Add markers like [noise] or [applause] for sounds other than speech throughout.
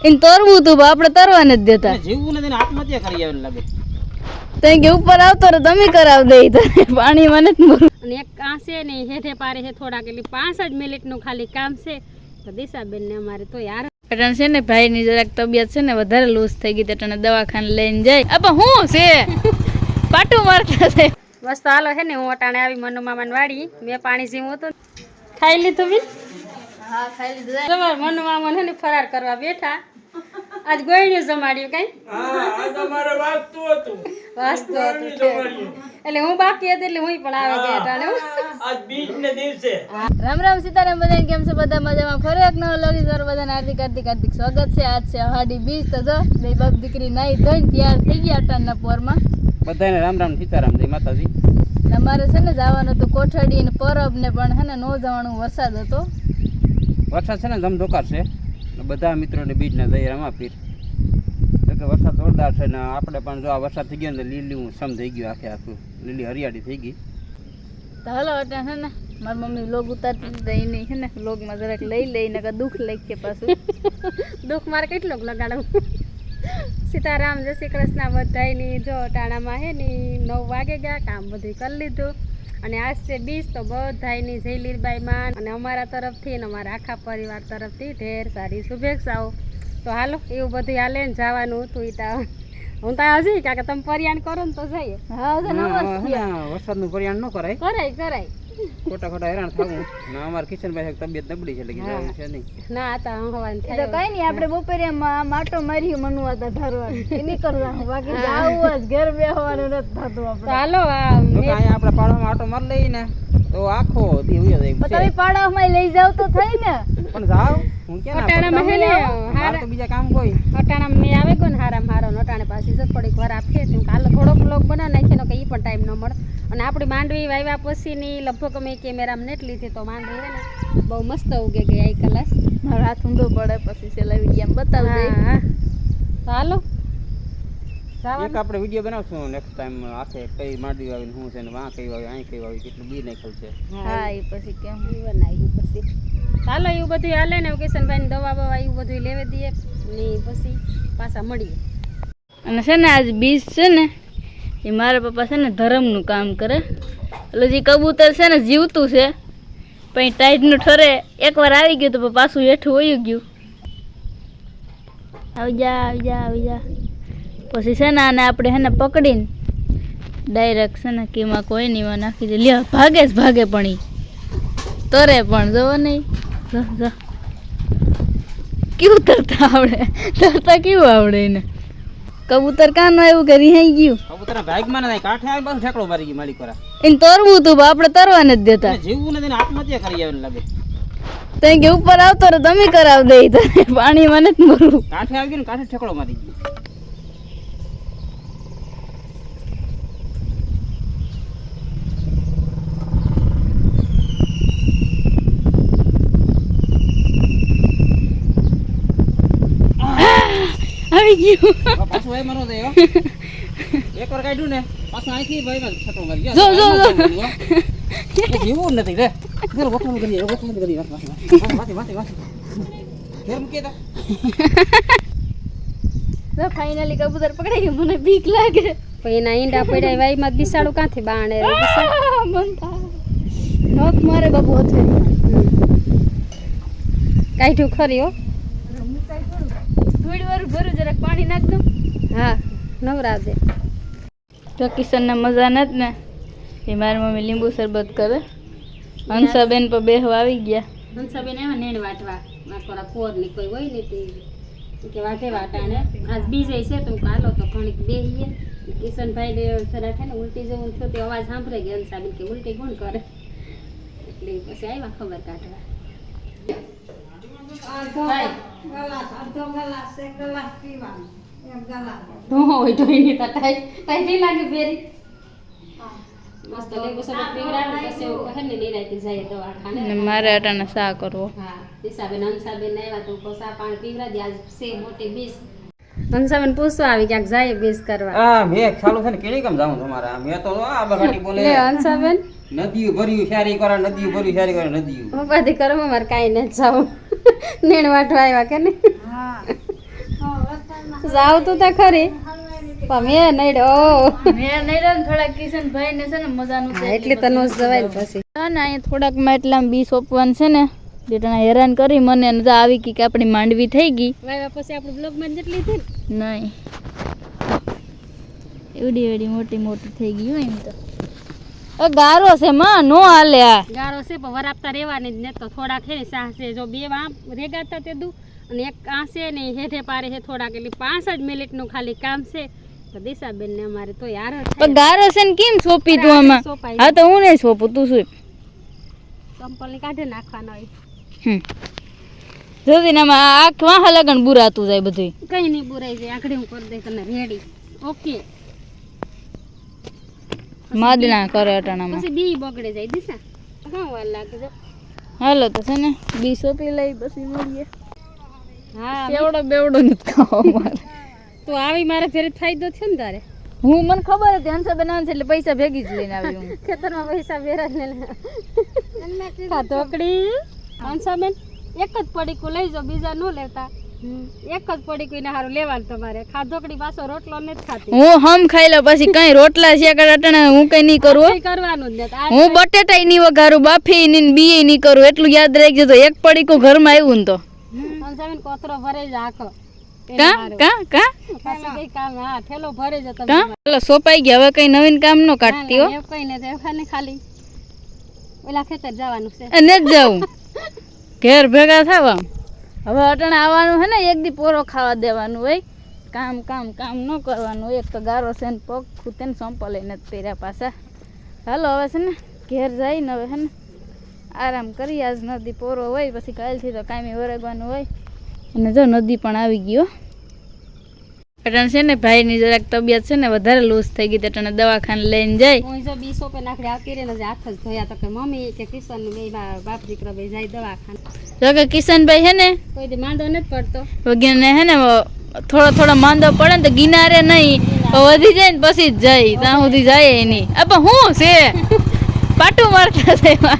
એને તરવું તું પણ આપણે તરવા નથી દેતા. જીવવું નથી આત્મહત્યા કરી આવે લાગે તઈ કે ઉપર આવતો રે તમે કરાવ દે તને મને નથી મરવું અને એક કાંસે ને હેઠે પારે છે થોડાક એટલે પાંચ જ મિનિટનું ખાલી કામ છે. તો દિશાબેન ને અમારે તો યાર અટાણે છે ને ભાઈની જરાક તબિયત છે ને વધારે લૂઝ થઈ ગઈ તો દવાખાને લઈને જાય. આપા હું છે? [laughs] પાટું મારતા છે. બસ તો હાલો છે ને હું અટાણે આવી મનુ મામાને વાડી મેં પાણી જીવું હતું ખાઈ લીધું બી હા ખાઈ લીધું. તમારે મનુ મામા ને ફરાર કરવા બેઠા. આજ ગોયણ્યું જમાડ્યું કઈ? વાંચતું હતું. એટલે હું બાકી હતી એટલે હું પણ આવે ગયા અટાણે રામ રામ સીતારામ બધા કેમ છે? બધા મજામાં? ફરી એક નવો લોગી સર બધાને હાર્દિક હાર્દિક હાર્દિક સ્વાગત છે. આજ છે અહાડી બીજ તો જો બે બાપ દીકરી નાઈ ધોઈને તૈયાર થઈ ગયા અટાણના પોરમાં. બધાને રામ રામ સીતારામ જય માતાજી. અમારે છે ને જવાનું હતું કોઠડી ને પરબ ને પણ હે ને નો જવાનું વરસાદ હતો. વરસાદ છે ને ધમધોકાર છે. ને બધા મિત્રોને બીજના જય રમાપીર. તો કે વરસાદ જોરદાર છે ને આપણે પણ જો આ વરસાદ થઈ ગયો ને લીલી હું સમ થઈ ગયું આખે આખું. લીલી હરિયાળી થઈ ગઈ. તો હલો એટલે છે ને મારી મમ્મી લોગ ઉતારતી દઈ નહીં છે ને લોગમાં જરાક લઈ લઈને કે દુઃખ લખીએ પાછું. દુઃખ મારે કેટલોક લગાડવું. સીતારામ, જય શ્રી કૃષ્ણ, બધાયની જો ટાણામાં હે ને નવ વાગે ગયા, કામ બધું કરી લીધું. અને આજ છે બીજ તો બધાયની જય લીરબાઈ માન અને અમારા તરફથી અને અમારા આખા પરિવાર તરફથી ઢેર સારી શુભેચ્છાઓ. તો હાલો એવું બધું હાલે ને જવાનું હતું ઈ તા. હું તો હજી કાકા તમે પરિયાણ કરો ને તો જઈએ. વરસાદનું પરિણામ ન કરાય. કરાય કરાય. ખોટા ખોટા હેરાન થવું. ના અમાર કિશન ભાઈ તબિયત નબળી છે એટલે જવાનું છે નહીં. ના આ તો હવાનું તો થાય. કઈ નહીં આપણે બપોરે આમ માટો મારી મનવા હતા ધરવા એની કરવાનું બાકી જાવું જ ઘર બેહવાનું નથી થતું આપણે. હાલો આ આપણે પાડવામાં આટો મારી લઈને તો આખો દી ઉયો જાય. તમે પાડામાં લઈ જાવ તો થઈ ને. પણ જાવ હું કે ના અટાણામાં હે ને મારે તો બીજા કામ કોઈ અટાણા મેં આવે ગયો ને હારો અટાણે પાછી જો થોડીક વાર આપીએ તો કાલે થોડોક બ્લોગ બનાવી નાખીએ કે એ પણ ટાઈમ ન મળે. અને આપણી માંડવી વાવ્યા પછીની લગભગ અમે કેમેરામાં નેટ લીધી તો માંડવી હે ને બહુ મસ્ત ઉગે ગઈ આ કલાસ. મારો હાથ ઊંધો પડે પછી છેલ્લા વીડિયો બતાવી હા તો હાલો. જવાનું? એક આપણે વીડિયો બનાવશું નેક્સ્ટ ટાઈમ આખે કઈ માંડવી વાવીને શું છે ને વાં કઈ વાવી અહીં કઈ વાવી કેટલું બી નાખેલ છે. હા એ પછી કેમ? બનાવી પછી. ચાલો એવું બધું હાલે ને કિશનભાઈ દવા બવા એવું બધું લેવી દઈએ ને પછી પાછા મળીએ. અને છે ને આજ બીજ છે ને, એ મારા પપ્પા છે ને ધર્મનું કામ કરે. એટલે જે કબૂતર છે ને જીવતું છે પછી ટાઈટનું ઠરે. એકવાર આવી ગયું તો પાછું હેઠું વયું ગયું. આવી જા આવી જા આવી જા. પછી છે ને આને આપણે છે ને પકડીને ડાયરેક્ટ છે ને કેમાં કોઈ નહીં નાખી દે. લ્યા, ભાગે જ ભાગે પણ ઈ. તરે પણ, જોવો નહીં. જો જો. કેવું તરતા આવડે? તરતા કેવું આવડે એને? કબૂતર કાનો એવું કરી હે ગયું? કબૂતરના ભાગમાં નહીં કાઠે આવી બસ ઠેકડો મારી ગઈ માલિક વાળા. એને તરવું તું પણ આપણે તરવા નથી દેતા. જીવવું નથી ને આત્મહત્યા કરી આવે લાગે. તો કે ઉપર આવતો રે તમે કરાવ દે પાણી મને જ મરું કાઠે આવી ગયું ને કાંઠે ઠેકડો મારી ગઈ આવી ગયું. પાછું ભાઈ મારો દે એક વાર કાઢ્યું ને પાછું અહીંથી ભાઈ માં ઠેકડો મારી ગયો જો, જો, જો. જીવું નથી રે ઘર વખમ કરી વખમ કરી વાંચી વાંચી વાંચી ઘેર મૂકી દે. તો ફાઇનલી કબૂતર પકડાઈ ગયું. મને બીક લાગે. પછી એના ઈંડા પડ્યા વાયમાં બિસાડું કાંથી બાણે બનતા નોક મારે બાપુ હથે કાઢ્યું ખરી હો. થોડી ભરું જરાક પાણી નાખ દઉં. હા નવરાવ દે તો કિશનને મજા નથી ને. એ મારી મમ્મી લીંબુ શરબત કરે. હંસાબેન પર બેહવા આવી ગયા. હંસાબેન એવા નેણ વાટવા. મારા કોરની કોઈ હોય ને તે કે વાટે વાટાણે આજ બીજે છે તો હું કાલો તો ઘણીક બેહીએ. કિશનભાઈ ને જરા છે ને ઉલટી જેવું થયું તે અવાજ સાંભળે કે હંસાબેન કે ઉલટી કોણ કરે? એટલે પછી આવ્યા ખબર કાઢવા. ઢોહો હોય ઢોઈની તો ટાઈ ટાઈ નહીં લાગે ફેરી. મસ્ત લેબુ સરબત પીવડાવે પછી એવું કહે ને નિરાયતી જાય દવાખાને અને મારે અટાણે સા કરવો? હા દિશાબેન હંસાબેન આવ્યા તો કોસા પાણી પીવડા દે. આજ સે મોટી બીસ. હંસાબેન પૂછવા આવી ક્યાંક જાય બીસ કરવા? આ મેં ચાલુ છે ને કેણી કેમ જાઉં તમારે મેં તો આ બગાડી બોલે. લે હંસાબેન નદીઓ ભર્યું શારી કરે નદીઓ ભર્યું શારી કરે નદીઓ ઉપાધિ કરો મારે કાંઈ નથી જાવું નીણ વાટવા આવ્યા કે ને જાવ તું તો ખરી. પણ મેં નડ્યો. ઓ મેં નડ્યો ને થોડાક કિશનભાઈ ને છે ને મજાનું છે એટલે તને જવાય ને પછી. ના ના અહીંયા થોડાકમાં એટલામાં બી સોંપવાનું છે ને. જેટલા હેરાન કરી મને તો આવી ગઈ કે આપણી માંડવી થઈ ગઈ. વાવ્યા પછી આપણે બ્લોગમાં જેટલી થઈ નહીં. એવડી એવડી મોટી મોટી થઈ ગઈ હોય એમ તો. ગારો છે માં નો હાલે આ. ગારો છે પણ વરાપતા રહેવાની જ ને તો થોડાક છે. ને જો બે આમ રેગાતા તે દુ અને એક આ ને હેઠે પારે છે થોડાક એટલે પાંચ જ મિનિટનું ખાલી કામ છે. તો દિશાબેન ને અમારે તો યાર પણ ગારો છે ને કેમ સોંપી તું આમાં? હા તો હું નહીં સોંપું તું શું ચંપલની કાઢે નાખવાનો હોય. હમ. જોતી ને આંખ વાહ લગન બુરાતું જાય બધું કઈ નહીં બુરાઈ જાય. આખડી હું કરી દે તને રેડી ઓકે માદના કરે અટાણામાં પછી બી બગડે જાય દિશા. હા વાર લાગે જો. હાલો તો છે ને બી સોપી લઈ પછી મળીએ. હા સેવડો બેવડો નથી ખાવો મારે તો આવી મારે ફેર ફાયદો છે ને તારે? હું મને ખબર હતી હંસા બનાવવાનું છે એટલે પૈસા ભેગી જ લઈને આવી હું. ખેતરમાં પૈસા વેરા ને ખાધોકડી હંસાબેન એક જ પડીકું લઈ જાઓ બીજા ન લેતા. એક જ પડી કોઈને હારું લેવાનું તમારે. ખાધોકડી પાછો રોટલો નથી ખાતી. હું હમ ખાઈ લઉં પછી કઈ રોટલા છે કે અટણે હું કઈ નહીં કરું કરવાનું જ હું બટેટાઈ નહીં વઘારું બાફી નહીં બીએ નહીં કરું એટલું યાદ રાખજો તો. એક પડીકું ઘરમાં આવ્યું ને તો. કોતરો ભરે જ આખો. જ સોપાઈ ગયા હવે કઈ નવીન કામ નો કાઢતી હો. કઈ નથી ખાલી ખાલી. ઓલા ખેતર જવાનું છે. ને જ જાઉં ઘેર ભેગા થવા હવે અટણ આવવાનું હે ને, એક દી પોરો ખાવા દેવાનું હોય. કામ કામ કામ ન કરવાનું. એક તો ગારો છે ને પગ ખૂતે ને સંપલ લઈને પહેર્યા પાછા. હાલો, હવે છે ને, ઘેર જઈને હવે હે ને, આરામ કરી આજ નદી પોરો હોય, પછી કાલથી તો કાંઈ વરગવાનું હોય. અને જો નદી પણ આવી ગયો અટાણે છે ને ભાઈની જરાક તબિયત છે ને વધારે લૂઝ થઈ ગઈ અટાણે દવાખાને લઈને જાય. હું જો બી સોપે નાખડી આવતી રહે ને હાથ જ ધોયા તો કે મમ્મી કે કિશન બે બાપ દીકરો બે જાય દવાખાને. જો કે કિશનભાઈ છે ને કોઈ દી માંદો નથી પડતો. વગેરે હે ને થોડો થોડો માંદો પડે ને તો ગિનારે નહીં વધી જાય ને પછી જ જાય ત્યાં સુધી જાય એની અપ હું છે? [laughs] પાટું મારતા છે એમાં.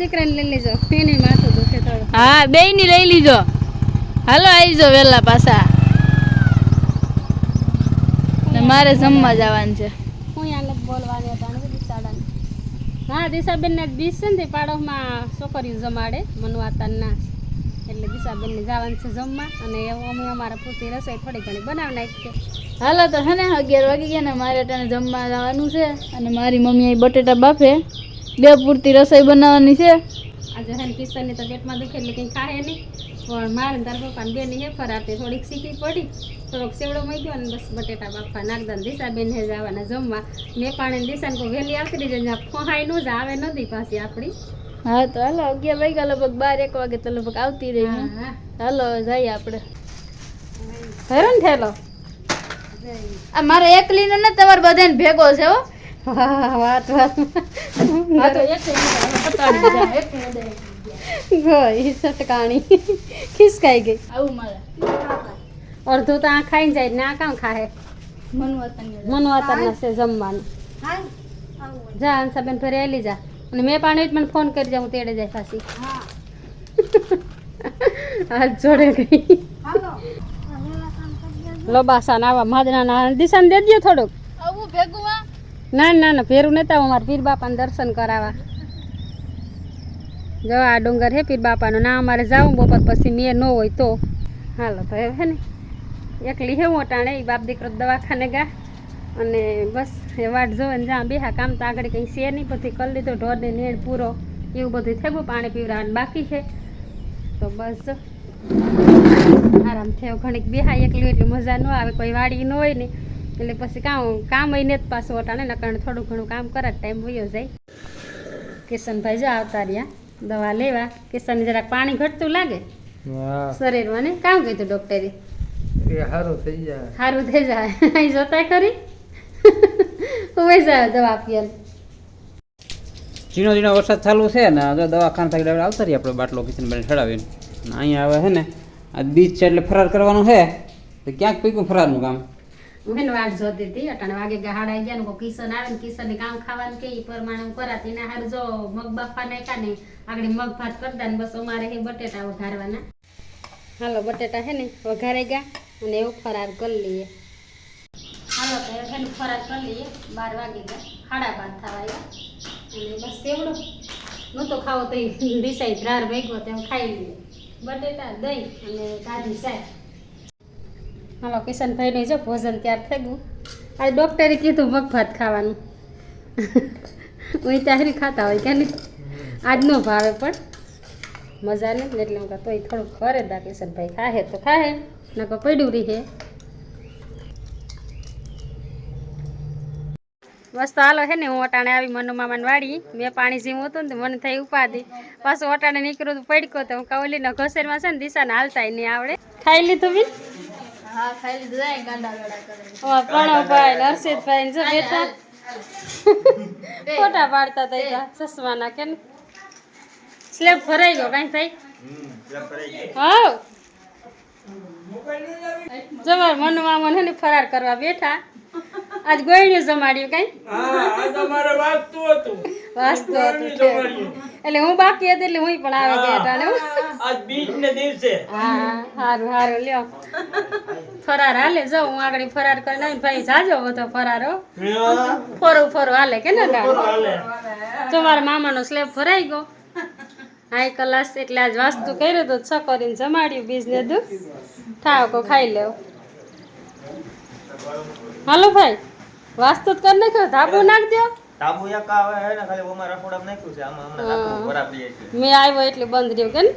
દીકરાને લઈ લેજો. એને માથું દુખે થોડું. હા બે ની લઈ લીજો હાલો આવી જાઓ વહેલા પાછા. મારે જમવા જવાનું છે. હું અહીંયા બોલવાની હતા ને દિશાડાને હા દિશાબેન ના બીજ છે ને જમાડે છોકરીઓ જમાડે મનવાતાના એટલે દિશાબેનને જવાનું છે જમવા અને એવું અમે અમારા પૂરતી રસોઈ થોડી ઘણી બનાવી નાખીએ. હાલો તો હે ને અગિયાર વાગી ગયા ને મારે ત્યાં જમવા જવાનું છે અને મારી મમ્મી અહીં બટેટા બાફે. બે પૂરતી રસોઈ બનાવવાની છે. આજે હેન કિશનની તો પેટમાં દુખે એટલે કંઈ ખાય નહીં. પણ મારે તાર પપ્પા પપ્પાને બેની હેફર આપે થોડીક શીખી પડી થોડોક સેવડો મળી ગયો ને બસ બટેટા બાફા નાગદાન દિશા દિશાબેન હે જવાના જમવા. પાણી દિશાને કોઈ વહેલી આવતી રહી ફોહાઈ નું જ આવે નથી પાછી આપણી. હા તો હાલો અગિયાર વાગ્યા લગભગ બાર એક વાગે તો લગભગ આવતી રહી હા. હાલો જઈએ આપણે. હેરો ને થેલો આ મારે એકલીનો ને તમારે બધાને ભેગો છે હો. વાત વાત. હા તો એકલી પતાડી જાઓ, એકલી બધાય. ગઈ સટકાણી. ખિસકાઈ ગઈ. આવું મારે. અડધું તો આ ખાઈને જાય ને આ કામ ખાહે? મનવતનની મનવાતરના છે જમવાનું. જા હંસાબેન ફરી આવેલી જા. અને મેં પાણી મને ફોન કરી જા હું તેડે જાય પાછી. હાથ જોડે ગઈ. લોબાસા આવા માદના ના દિશાને દે દો થોડુંક. આવું ભેગું આ ના ના ના, ફેરું નતા અમારે પીર બાપાને દર્શન કરાવવા. જો આ ડુંગર હે પીર બાપાનો ના, અમારે જાવું બપોર પછી, મેં ન હોય તો. હાલો, તો હે ને, એકલી હે ઓટાણે એ બાપ દીકરો દવાખાને ગા. અને બસ, એ વાટ જો ને જ્યાં બેહા, કામ તો આગળ કંઈ છે નહીં, પછી કરી લીધો ઢોરને નેણ પૂરો. એવું બધું થઈ ગયું પાણી પીવડાવવાનું બાકી છે. તો બસ, આરામ થયો. ઘણીક બેહા એકલી, એટલી મજા ન આવે, કોઈ વાડી ન હોય ને. એટલે પછી કામ કામ હોય ને જ પાછું ઓટાણે ને કારણ થોડું ઘણું કામ કરે ટાઈમ વયો જાય. કિશનભાઈ જો આવતા રહ્યા દવા લેવા. કિશન જરાક પાણી ઘટતું લાગે? શરીરમાં ને? કામ કીધું ડોક્ટરે? સારું થઈ જાય. સારું થઈ જાય. [laughs] અહીં જોતા ખરી? [laughs] હોય જાય દવા પીએલ ઝીણો ઝીણો વરસાદ ચાલુ છે ને જો દવાખાના થઈ ગયા આવતા રહીએ આપણે બાટલો કિચન બને ચડાવીને અહીંયા આવે છે ને આ બીચ છે એટલે ફરાર કરવાનું છે. તો ક્યાંક પીકું ફરારનું કામ? હું વાટ જોતી હતી. અટાણે વાગે ગહાડા ગયા ને કિશન આવે ને કિશનને કામ ખાવાનું કે એ પ્રમાણે હું કરાતી એના હાર જો મગ બાફા નાખ્યા ને, આગળ મગ ભાત કરતા ને બસ અમારે હે બટેટા વઘારવાના. હાલો, બટેટા હે ને વઘારે ગયા અને એવું ફરાર કરી લઈએ. હાલો, તો એનું ફરાર કરી લઈએ. બાર વાગી ગયા. ખાડા બાર થવા અને બસ એવડું નહોતો ખાવો તો દિશાઈ ધ્રાર ભેગો તેમ ખાઈ લઈએ. બટેટા, દહીં અને કાઢી શાક. હાલો કિશનભાઈનું જો ભોજન તૈયાર થઈ ગયું. આજે ડૉક્ટરે કીધું મગભાત ખાવાનું. હું ત્યારે ખાતા હોય કે નહીં? આજનો ભાવે પણ. મજા નહીં એટલે હું તોય થોડુંક કરે દા કિશનભાઈ, ખાહે તો ખાહે નકો પડ્યું રહે. બસ તો હાલો હે ને, હું અટાણે આવી મનુ મામાને વાળી. મેં પાણી જીવું હતું ને મને થઈ ઉપાધી. પાછું અટાણે નીકળ્યું તો પડ્યો તો હું કવલીનો ઘસેરમાં છે ને, દિશાને હાલતા નહીં આવડે. ખાઈ લીધું બી હા ખાઈ લીધું જાય ગાંડા ગળા કરે પ્રણવભાઈ હર્ષિતભાઈ ને જો બેઠા. [laughs] ફોટા પાડતા હતા ચશ્માના કે સ્લેબ ભરાઈ ગયો કાંઈ થાય? હા જવાર મનુ મને ફરાર કરવા બેઠા. આજ ગોળ્યું જમાડ્યું કાંઈ? વાસ્તુ હતું. એટલે હું બાકી હતી એટલે હું પણ આવી ગયા ટાણે હો. હા સારું હારું લ્યો. ફરાર હાલે જો હું આગળ ફરાર આવીને ભાઈ જાજો બધો ફરારો ફરો ફરો હાલે કે ને તો મારા મામાનો સ્લેબ ફરાઈ ગયો. હાઈ કલાસ એટલે આજ વાસ્તુ કર્યો તો છ કરીને જમાડ્યું બીજ ને ઠાવ કો ખાઈ લેવ. હાલો ભાઈ વાસ્તુ કર નાખ્યો ધાબુ નાખ દો ધાબુ એક આવે હે ને ખાલી ઓમાં રખોડામાં નાખ્યું છે આમાં હમણાં ધાબુ ભરાવી દઈએ છે. મેં આવ્યો એટલે બંધ રહ્યું કે ને.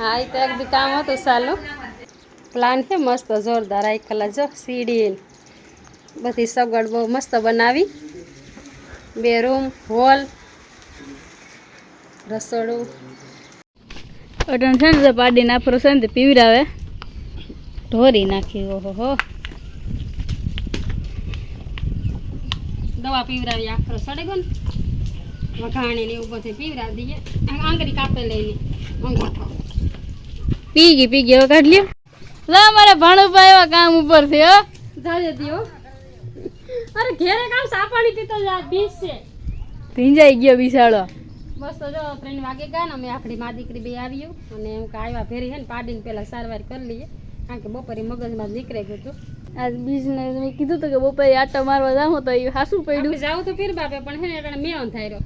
હા એ તો એક બી કામ હતું સાલું. પ્લાન છે મસ્ત જોરદાર આઈ કલા જો સીડી બધી સગવડ બહુ મસ્ત બનાવી. બે રૂમ હોલ રસોડું. અટણ છે ને પાડીને આફરો છે ને પીવરાવે ઢોરી નાખી ઓહો હો. દવા પીવરાવી આખરો સડે ગયો ને. વઘાણી ને એવું બધું પીવરાવી દઈએ. આંગળી કાપે લઈને પી ગઈ પી ગઈ કાઢ લ્યો. લા મારા ભાણુભા એવા કામ ઉપર છે હો. જાજે દીઓ અરે ઘેરે કામ સાપાણી પીતો જા બીજ છે. ભીંજાઈ ગયો બિસાડો. બસ તો જો ત્રણ વાગે ગયા ને અમે આપણી મા દીકરી બે આવ્યું. અને એમ કે આવ્યા ફેરી છે ને પાડીને પહેલાં સારવાર કરી લઈએ. કારણ કે બપોરે મગજમાં નીકળી ગયું હતું. આજ બીજને મેં કીધું તો કે બપોરે આટો મારવા જાઉં તો એ હાસું પડ્યું. જાઉં તો પીર બાપે પણ હે ને એટલે મેં ઓન રહ્યો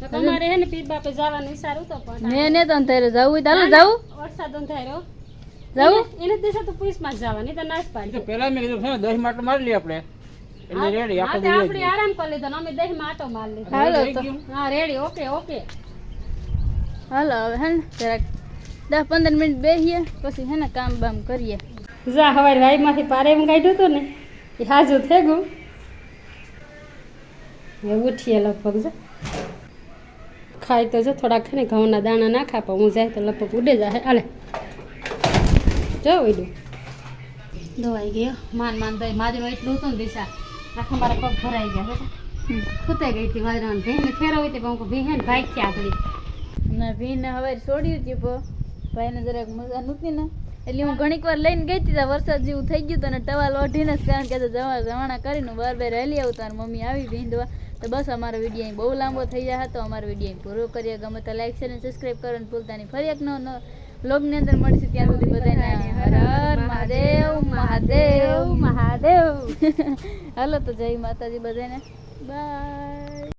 તો તમારે હે ને પીર બાપે જવાનું વિચારું તો પણ મેં ને તો અંધારે જવું હોય તો હાલો જાવું વરસાદ અંધાઈ રહ્યો જાવું એને દિવસે તો પુલીસમાં જ જવાની તો નાશ પાડી પેલા મેં કીધું છે 10 માટો મારી લઈએ આપણે. એટલે રેડી આપણે આપણે આરામ કરી લીધો ને અમે 10 માટો મારી લીધો. હાલો તો. હા રેડી ઓકે ઓકે હાલો હવે હે ને જરાક દસ પંદર મિનિટ બેસીએ પછી હે ને કામ બામ કરીએ. જા હવારે વાઈમાંથી પારે એમ કાઢ્યું હતું ને એ હાજુ થઈ ગયું. હવે ઉઠીએ લગભગ જો. ખાય તો જો થોડાક છે ને ઘઉંના દાણા નાખા પણ હું જાય તો લગભગ ઉડે જાય હાલે. જો ઉડ્યું. ધોવાઈ ગયો. માન માન ભાઈ માદરો એટલું હતું ને દિશા. આખા મારા પગ ભરાઈ ગયા ખૂતાઈ ગઈ હતી માદરા ભેંને ફેરવી હતી પણ હું ભેં ને ભાઈ ક્યાં આગળ ભીને હવે છોડ્યું હતું ભાઈને જરાક મજા નહોતી ને? એટલે હું ઘણીક વાર લઈને ગઈ હતી વરસાદ જેવું થઈ ગયું હતું અને ટવાલ ઓઢીને જ કારણ કે જવા જવાણા કરીને બાર બાર હેલી આવતા અને મમ્મી આવી ભીંડવા. તો બસ અમારો વીડિયો અહીં બહુ લાંબો થઈ જાય તો અમારો વીડિયો અહીં પૂરો કરીએ. ગમે તો લાઈક છે અને સબસ્ક્રાઈબ કરવાનું ભૂલતા નહીં. ફરી એક નો બ્લોગની અંદર મળશે. ત્યાં સુધી બધાને હર હર મહાદેવ મહાદેવ. મહાદેવ [laughs] હાલો તો જય માતાજી બધાને બાય